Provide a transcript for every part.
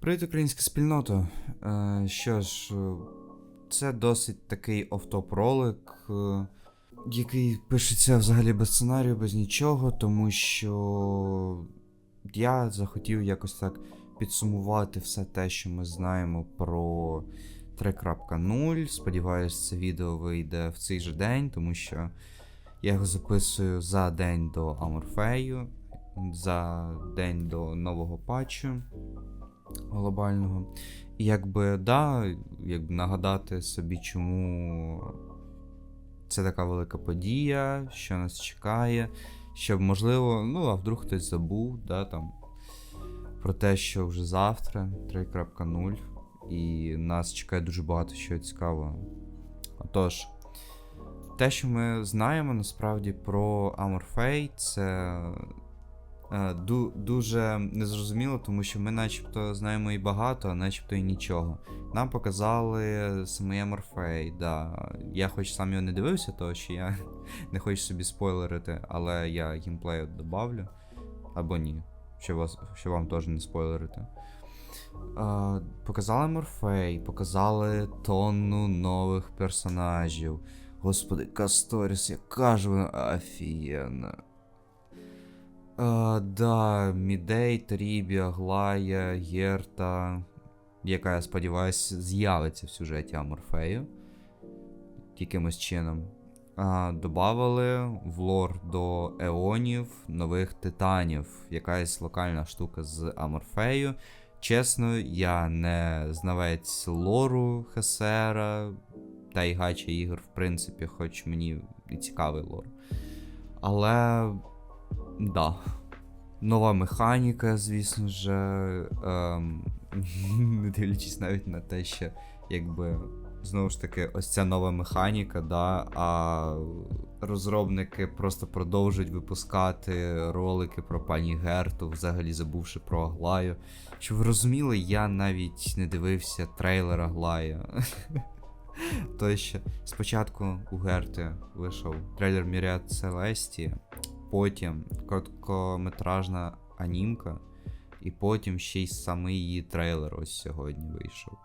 Привіт, українська спільнота. Е, що ж, е, це досить такий офтоп ролик, е, який пишеться взагалі без сценарію, без нічого, тому що я захотів якось так підсумувати все те, що ми знаємо про 3.0. Сподіваюсь, це відео вийде в цей же день, тому що я його записую за день до Аморфею, за день до нового патчу глобального. І якби, да, якби нагадати собі, чому це така велика подія, що нас чекає, щоб, можливо, ну, а вдруг хтось забув, да, там, про те, що вже завтра 3.0, і нас чекає дуже багато чого цікавого. Отож, те, що ми знаємо насправді про Amorphei, це ду- дуже незрозуміло, тому що ми начебто знаємо і багато, а начебто і нічого. Нам показали самий Amorphei, да. Я хоч сам його не дивився, тому що я не хочу собі спойлерити, але я геймплею добавлю. Або ні. Що, вас, що вам теж не спойлерити. Е, показали Морфей, показали тонну нових персонажів. Господи, Касторіс, яка ж вона офігенна. Е, да, Мідей, Трібі, Аглая, Герта, яка, я сподіваюся, з'явиться в сюжеті Аморфею. Якимось чином. А, добавили в лор до Еонів нових титанів. Якась локальна штука з Аморфею. Чесно, я не знавець лору Хесера та й гача ігор, в принципі, хоч мені і цікавий лор. Але. Да. Нова механіка, звісно ж. Ем, не дивлячись навіть на те, що якби. Знову ж таки, ось ця нова механіка, да, а розробники просто продовжують випускати ролики про пані Герту, взагалі забувши про Аглаю. Щоб ви розуміли, я навіть не дивився трейлер Аглая. То що спочатку у Герти вийшов трейлер Міріат Селесті, потім короткометражна анімка, і потім ще й самий її трейлер ось сьогодні вийшов.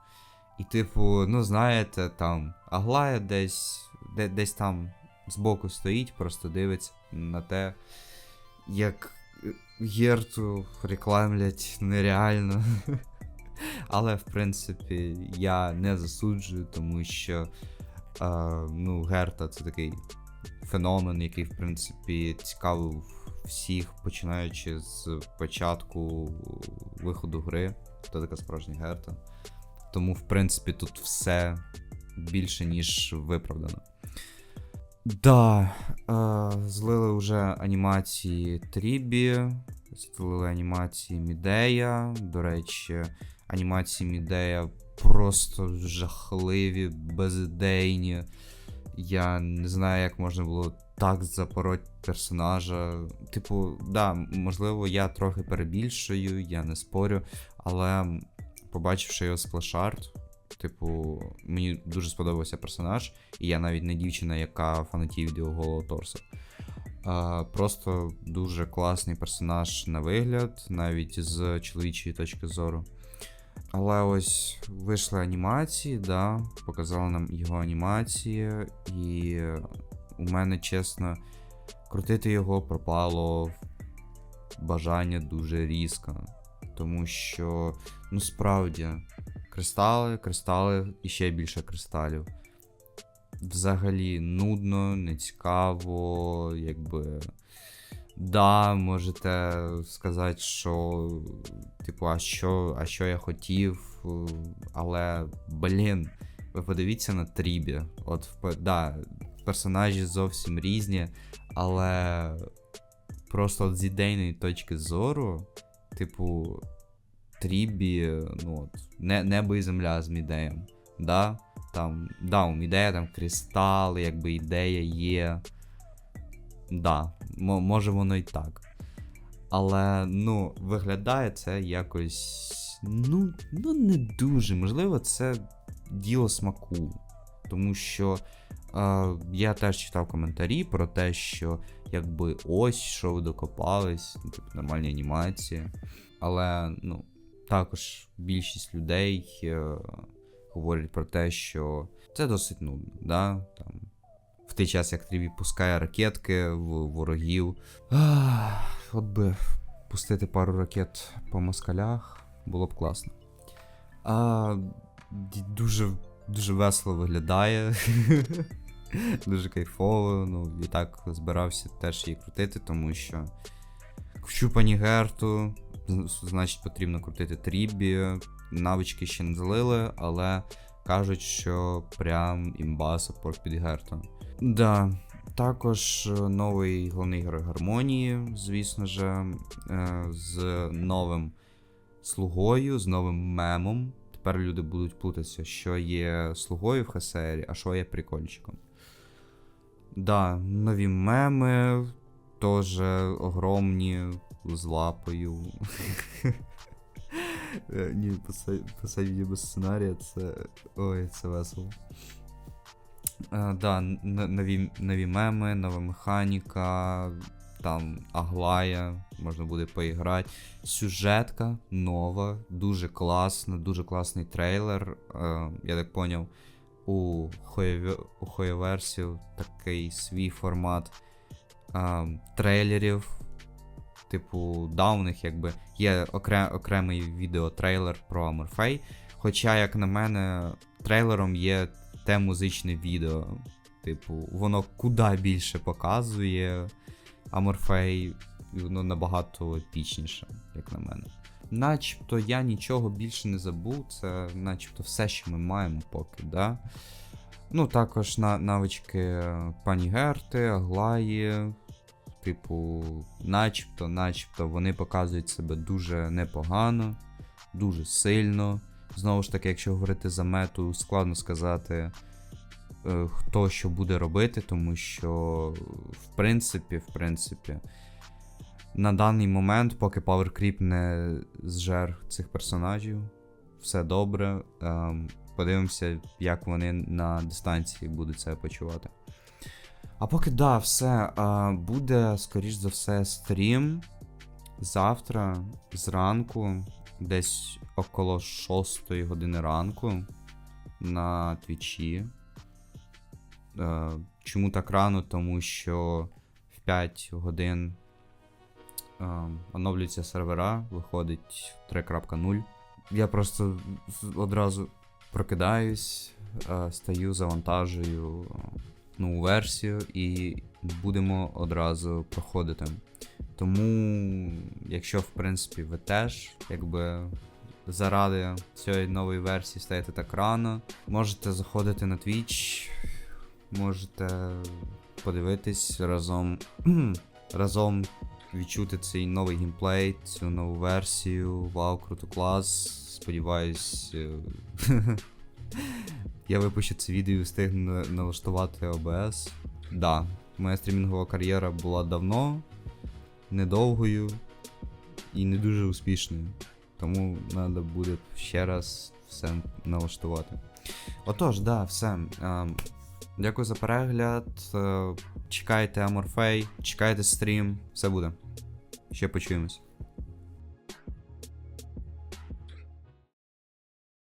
І, типу, ну знаєте, там Аглая десь, де, десь там збоку стоїть, просто дивиться на те, як Герту рекламлять нереально. Але, в принципі, я не засуджую, тому що е, ну, Герта це такий феномен, який, в принципі, цікавив всіх, починаючи з початку виходу гри. Хто така справжня Герта. Тому, в принципі, тут все більше, ніж виправдано. Да, е, злили вже анімації Трібі, злили анімації Мідея. До речі, анімації Мідея просто жахливі, безідейні. Я не знаю, як можна було так запороть персонажа. Типу, да, можливо, я трохи перебільшую, я не спорю, але побачивши його сплешарт, типу, мені дуже сподобався персонаж, і я навіть не дівчина, яка фанатіє від його голого торсу. А, просто дуже класний персонаж на вигляд, навіть з чоловічої точки зору. Але ось вийшли анімації, да, показали нам його анімації, і у мене, чесно, крутити його пропало бажання дуже різко. Тому що, ну справді, кристали, кристали і ще більше кристалів. Взагалі нудно, нецікаво, якби. Да, можете сказати, що, типу, а що, а що я хотів, але, блін, ви подивіться на Трібі. От, да, персонажі зовсім різні, але просто от з ідейної точки зору, типу, Трібі, ну от, не, небо і земля з Мідеєм. Да? Там, да, у Мідея там кристали, якби ідея є. Да, може воно і так. Але, ну, виглядає це якось. Ну, ну, не дуже. Можливо, це діло смаку. Тому що е, я теж читав коментарі про те, що якби ось що ви докопались, типу, нормальні анімації. Але, ну, також більшість людей е, говорять про те, що це досить нудно. Да? Там, в той час, як Трібі пускає ракетки в ворогів. Ах, от би пустити пару ракет по москалях, було б класно. А, дуже, дуже весело виглядає. дуже кайфово. Ну, і так збирався теж її крутити, тому що вщупані герту, значить потрібно крутити трібі. Навички ще не злили, але кажуть, що прям імба саппорт під герту. Да. Також е, новий головний герой гармонії, звісно же, е, з новим слугою, з новим мемом. Тепер люди будуть плутатися, що є слугою в ХСР, а що є прикольчиком. Да, нові меми, теж огромні, з лапою. Е, Ні, посадні без сценарія, це. Ой, це весело. Е, да, нові, нові меми, нова механіка, там Аглая, можна буде поіграти. Сюжетка нова, дуже класна, дуже класний трейлер. Е, я так поняв, у Хоєве- Хоєверсів такий свій формат е, трейлерів. Типу, да, у них якби є окре, окремий відеотрейлер про Аморфей. Хоча, як на мене, трейлером є те музичне відео. Типу, воно куди більше показує Аморфей, і воно набагато епічніше, як на мене. Начебто я нічого більше не забув, це начебто все, що ми маємо поки, да? Ну, також на, навички пані Герти, Аглаї. Типу, начебто, начебто вони показують себе дуже непогано, дуже сильно. Знову ж таки, якщо говорити за мету, складно сказати, е, хто що буде робити, тому що, в принципі, в принципі, на даний момент, поки Power Creep не зжер цих персонажів, все добре. Ем, подивимося, як вони на дистанції будуть себе почувати. А поки да, все. Буде, скоріш за все, стрім завтра зранку, десь около 6 години ранку на твічі. Е, чому так рано? Тому що в 5 годин е, оновлюються сервера, виходить 3.0. Я просто одразу прокидаюсь, е, стаю, завантажую нову версію і будемо одразу проходити. Тому, якщо, в принципі, ви теж якби заради цієї нової версії стаєте так рано, можете заходити на Twitch, можете подивитись разом, разом відчути цей новий геймплей, цю нову версію. Вау, круто клас. Сподіваюсь. е, Я випущу це відео і встигну налаштувати OBS. Да, моя стрімінгова кар'єра була давно, недовгою і не дуже успішною. Тому треба буде ще раз все налаштувати. Отож, да, все. Дякую за перегляд. Е, Чекайте Аморфей, чекайте стрім, все буде. Ще почуємось.